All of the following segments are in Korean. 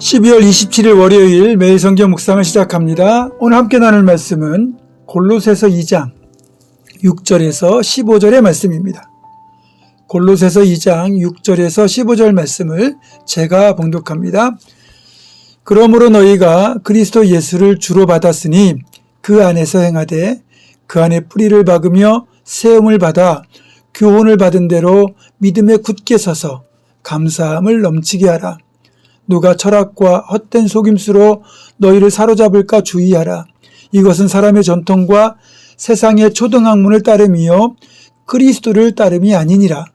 12월 27일 월요일 매일 성경 묵상을 시작합니다. 오늘 함께 나눌 말씀은 골로새서 2장 6절에서 15절의 말씀입니다. 골로새서 2장 6절에서 15절 말씀을 제가 봉독합니다. 그러므로 너희가 그리스도 예수를 주로 받았으니 그 안에서 행하되 그 안에 뿌리를 박으며 세움을 받아 교훈을 받은 대로 믿음에 굳게 서서 감사함을 넘치게 하라. 누가 철학과 헛된 속임수로 너희를 사로잡을까 주의하라. 이것은 사람의 전통과 세상의 초등학문을 따름이요 그리스도를 따름이 아니니라.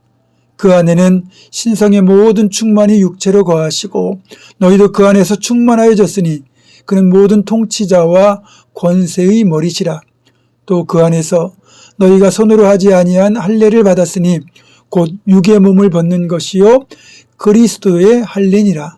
그 안에는 신성의 모든 충만이 육체로 거하시고 너희도 그 안에서 충만하여졌으니 그는 모든 통치자와 권세의 머리시라. 또 그 안에서 너희가 손으로 하지 아니한 할례를 받았으니 곧 육의 몸을 벗는 것이요 그리스도의 할례니라.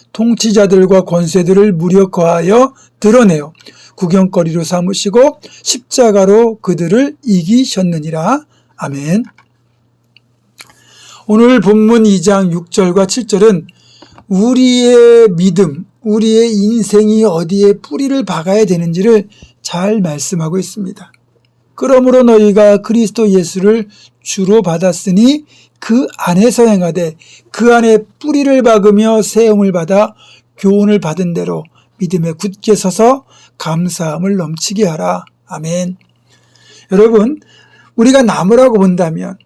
통치자들과 권세들을 무력화하여 드러내어 구경거리로 삼으시고 십자가로 그들을 이기셨느니라. 아멘. 오늘 본문 2장 6절과 7절은 우리의 믿음, 우리의 인생이 어디에 뿌리를 박아야 되는지를 잘 말씀하고 있습니다. 그러므로 너희가 그리스도 예수를 주로 받았으니 그 안에서 행하되 그 안에 뿌리를 박으며 세움을 받아 교훈을 받은 대로 믿음에 굳게 서서 감사함을 넘치게 하라. 아멘. 여러분, 우리가 나무라고 본다면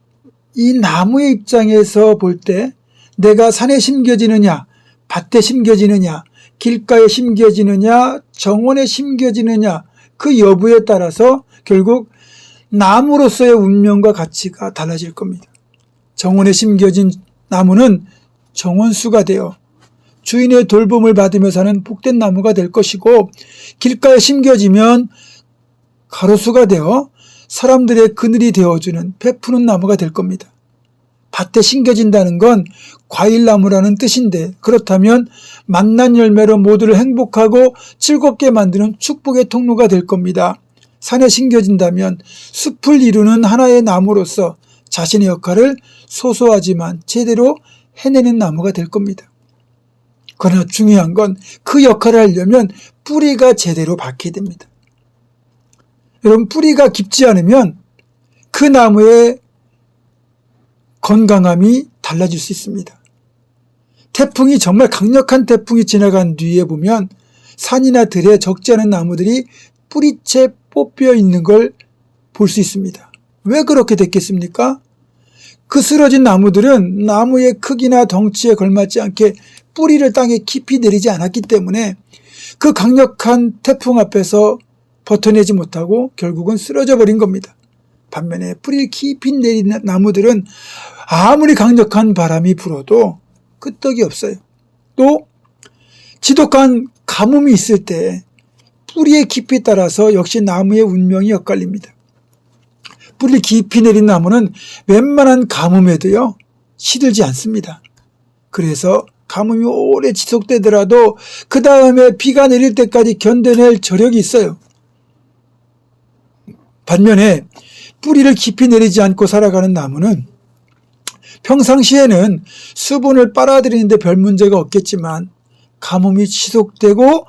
이 나무의 입장에서 볼 때 내가 산에 심겨지느냐, 밭에 심겨지느냐, 길가에 심겨지느냐, 정원에 심겨지느냐, 그 여부에 따라서 결국 나무로서의 운명과 가치가 달라질 겁니다. 정원에 심겨진 나무는 정원수가 되어 주인의 돌봄을 받으며 사는 복된 나무가 될 것이고 길가에 심겨지면 가로수가 되어 사람들의 그늘이 되어주는 베푸는 나무가 될 겁니다. 밭에 심겨진다는 건 과일나무라는 뜻인데 그렇다면 만난 열매로 모두를 행복하고 즐겁게 만드는 축복의 통로가 될 겁니다. 산에 심겨진다면 숲을 이루는 하나의 나무로서 자신의 역할을 소소하지만 제대로 해내는 나무가 될 겁니다. 그러나 중요한 건 그 역할을 하려면 뿌리가 제대로 박혀야 됩니다. 여러분 뿌리가 깊지 않으면 그 나무의 건강함이 달라질 수 있습니다. 태풍이 정말 강력한 태풍이 지나간 뒤에 보면 산이나 들에 적지 않은 나무들이 뿌리채 뽑혀 있는 걸 볼 수 있습니다. 왜 그렇게 됐겠습니까? 그 쓰러진 나무들은 나무의 크기나 덩치에 걸맞지 않게 뿌리를 땅에 깊이 내리지 않았기 때문에 그 강력한 태풍 앞에서 버텨내지 못하고 결국은 쓰러져 버린 겁니다. 반면에 뿌리를 깊이 내린 나무들은 아무리 강력한 바람이 불어도 끄떡이 없어요. 또 지독한 가뭄이 있을 때 뿌리의 깊이에 따라서 역시 나무의 운명이 엇갈립니다. 뿌리 깊이 내린 나무는 웬만한 가뭄에도요 시들지 않습니다. 그래서 가뭄이 오래 지속되더라도 그 다음에 비가 내릴 때까지 견뎌낼 저력이 있어요. 반면에 뿌리를 깊이 내리지 않고 살아가는 나무는 평상시에는 수분을 빨아들이는데 별 문제가 없겠지만 가뭄이 지속되고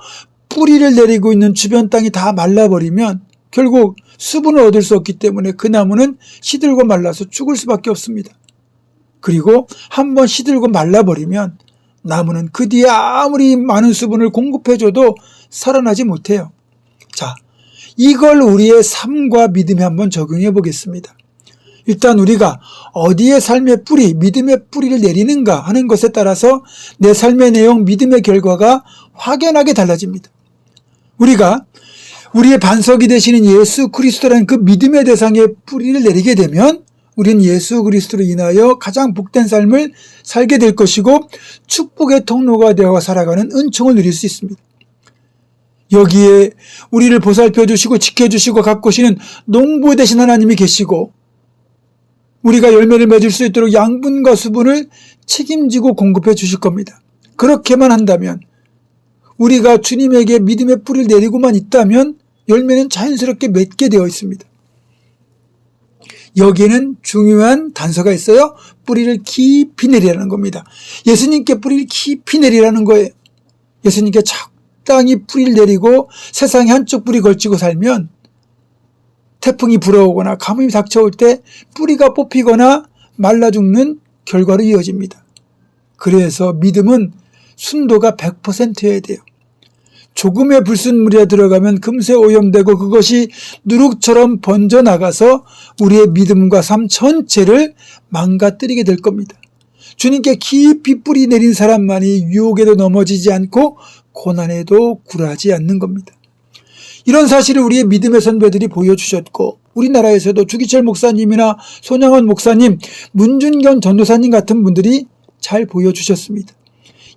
뿌리를 내리고 있는 주변 땅이 다 말라버리면 결국 수분을 얻을 수 없기 때문에 그 나무는 시들고 말라서 죽을 수밖에 없습니다. 그리고 한번 시들고 말라버리면 나무는 그 뒤에 아무리 많은 수분을 공급해줘도 살아나지 못해요. 자, 이걸 우리의 삶과 믿음에 한번 적용해 보겠습니다. 일단 우리가 어디에 삶의 뿌리, 믿음의 뿌리를 내리는가 하는 것에 따라서 내 삶의 내용, 믿음의 결과가 확연하게 달라집니다. 우리가 우리의 반석이 되시는 예수 그리스도라는 그 믿음의 대상에 뿌리를 내리게 되면 우리는 예수 그리스도로 인하여 가장 복된 삶을 살게 될 것이고 축복의 통로가 되어 살아가는 은총을 누릴 수 있습니다. 여기에 우리를 보살펴 주시고 지켜 주시고 가꾸시는 농부 되신 하나님이 계시고 우리가 열매를 맺을 수 있도록 양분과 수분을 책임지고 공급해 주실 겁니다. 그렇게만 한다면 우리가 주님에게 믿음의 뿌리를 내리고만 있다면 열매는 자연스럽게 맺게 되어 있습니다. 여기에는 중요한 단서가 있어요. 뿌리를 깊이 내리라는 겁니다. 예수님께 뿌리를 깊이 내리라는 거예요. 예수님께 적당히 뿌리를 내리고 세상에 한쪽 뿌리 걸치고 살면 태풍이 불어오거나 가뭄이 닥쳐올 때 뿌리가 뽑히거나 말라 죽는 결과로 이어집니다. 그래서 믿음은 순도가 100%여야 돼요. 조금의 불순물에 들어가면 금세 오염되고 그것이 누룩처럼 번져나가서 우리의 믿음과 삶 전체를 망가뜨리게 될 겁니다. 주님께 깊이 뿌리 내린 사람만이 유혹에도 넘어지지 않고 고난에도 굴하지 않는 겁니다. 이런 사실을 우리의 믿음의 선배들이 보여주셨고 우리나라에서도 주기철 목사님이나 손양원 목사님, 문준견 전도사님 같은 분들이 잘 보여주셨습니다.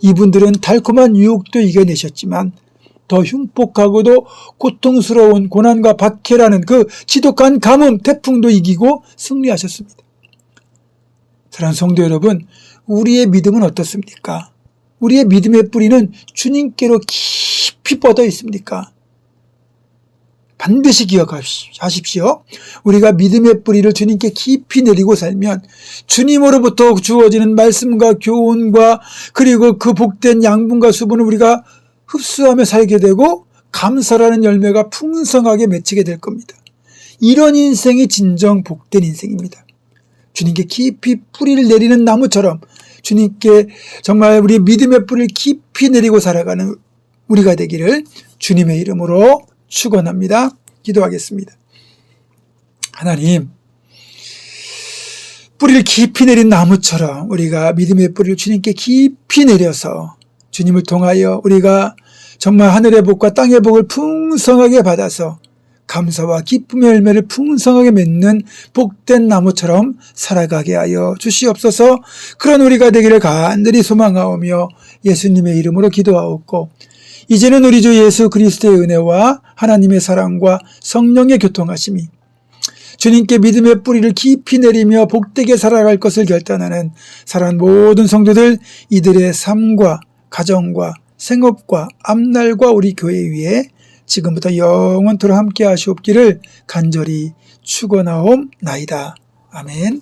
이분들은 달콤한 유혹도 이겨내셨지만 더 흉폭하고도 고통스러운 고난과 박해라는 그 지독한 가뭄, 태풍도 이기고 승리하셨습니다. 사랑하는 성도 여러분, 우리의 믿음은 어떻습니까? 우리의 믿음의 뿌리는 주님께로 깊이 뻗어 있습니까? 반드시 기억하십시오. 우리가 믿음의 뿌리를 주님께 깊이 내리고 살면 주님으로부터 주어지는 말씀과 교훈과 그리고 그 복된 양분과 수분을 우리가 흡수하며 살게 되고 감사라는 열매가 풍성하게 맺히게 될 겁니다. 이런 인생이 진정 복된 인생입니다. 주님께 깊이 뿌리를 내리는 나무처럼 주님께 정말 우리 믿음의 뿌리를 깊이 내리고 살아가는 우리가 되기를 주님의 이름으로 축원합니다. 기도하겠습니다. 하나님, 뿌리를 깊이 내린 나무처럼 우리가 믿음의 뿌리를 주님께 깊이 내려서 주님을 통하여 우리가 정말 하늘의 복과 땅의 복을 풍성하게 받아서 감사와 기쁨의 열매를 풍성하게 맺는 복된 나무처럼 살아가게 하여 주시옵소서 그런 우리가 되기를 간절히 소망하오며 예수님의 이름으로 기도하옵고 이제는 우리 주 예수 그리스도의 은혜와 하나님의 사랑과 성령의 교통하심이 주님께 믿음의 뿌리를 깊이 내리며 복되게 살아갈 것을 결단하는 사랑하는 모든 성도들 이들의 삶과 가정과 생업과 앞날과 우리 교회 위에 지금부터 영원토록 함께 하시옵기를 간절히 축원하옵나이다. 아멘.